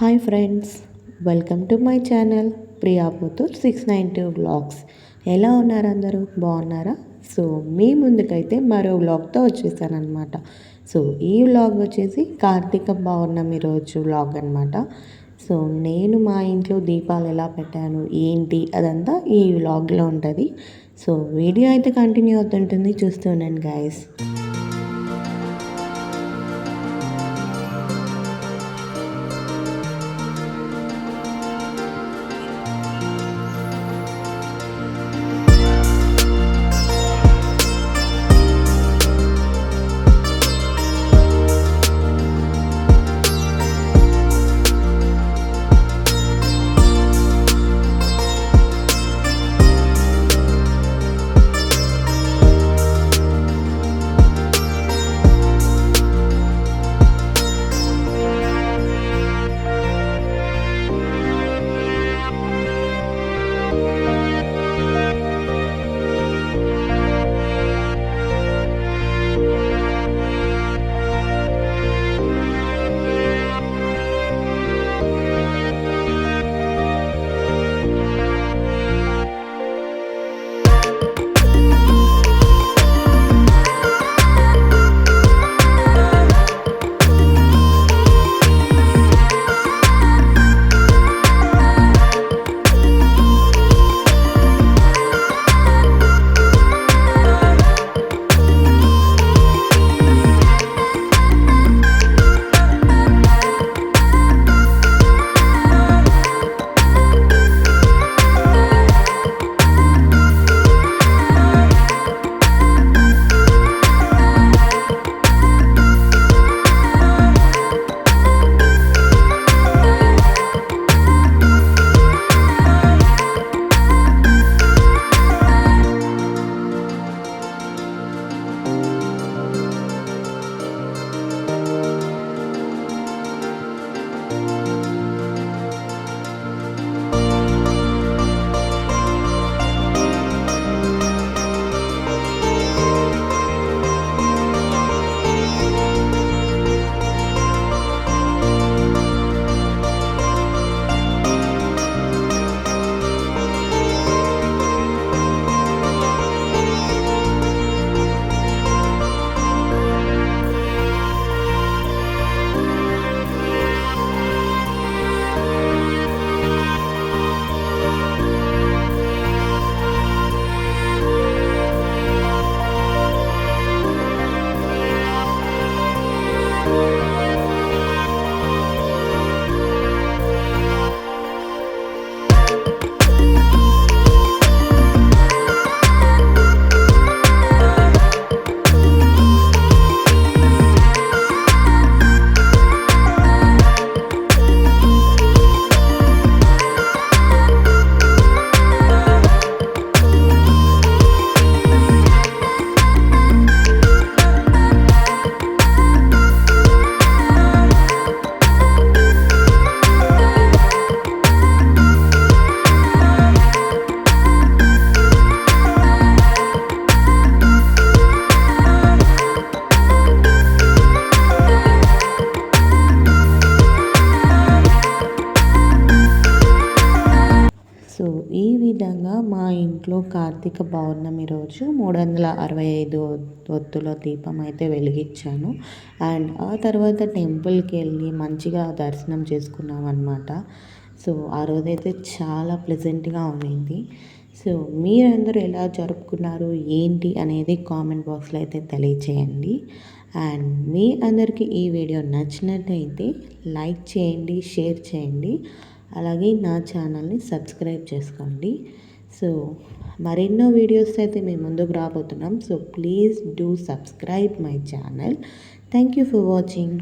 Hi friends welcome to my channel Priyaputhur six nine two vlogs. ఎలా ఉన్నారు అందరూ? బాగున్నారా? సో మీ ముందుకైతే మరో వ్లాగ్తో వచ్చేసానమాట సో ఈ వ్లాగ్ వచ్చేసి కార్తీక పౌర్ణమి రోజు వ్లాగ్ అనమాట సో నేను మా ఇంట్లో దీపాలు ఎలా పెట్టాను ఏంటి అదంతా ఈ వ్లాగ్లో ఉంటుంది. సో వీడియో అయితే కంటిన్యూ అవుతుంటుంది చూస్తున్నాను గాయస్ సో ఇంట్లో కార్తీక పౌర్ణమి రోజు మూడు వందల అరవై ఐదు ఒత్తుల దీపం అయితే వెలిగించాను. అండ్ ఆ తర్వాత టెంపుల్కి వెళ్ళి మంచిగా దర్శనం చేసుకున్నాం అనమాట సో ఆ రోజైతే చాలా ప్లెజెంట్గా ఉండింది. సో మీరందరూ ఎలా జరుపుకున్నారు? ఏంటి అనేది కామెంట్ బాక్స్లో అయితే తెలియచేయండి. అండ్ మీ అందరికీ ఈ వీడియో నచ్చినట్టయితే లైక్ చేయండి షేర్ చేయండి. అలాగే నా ఛానల్ని సబ్స్క్రైబ్ చేసుకోండి. సో మరెన్నో వీడియోస్ అయితే మేము ముందుకు రాబోతున్నాం. So please do subscribe my channel. Thank you for watching.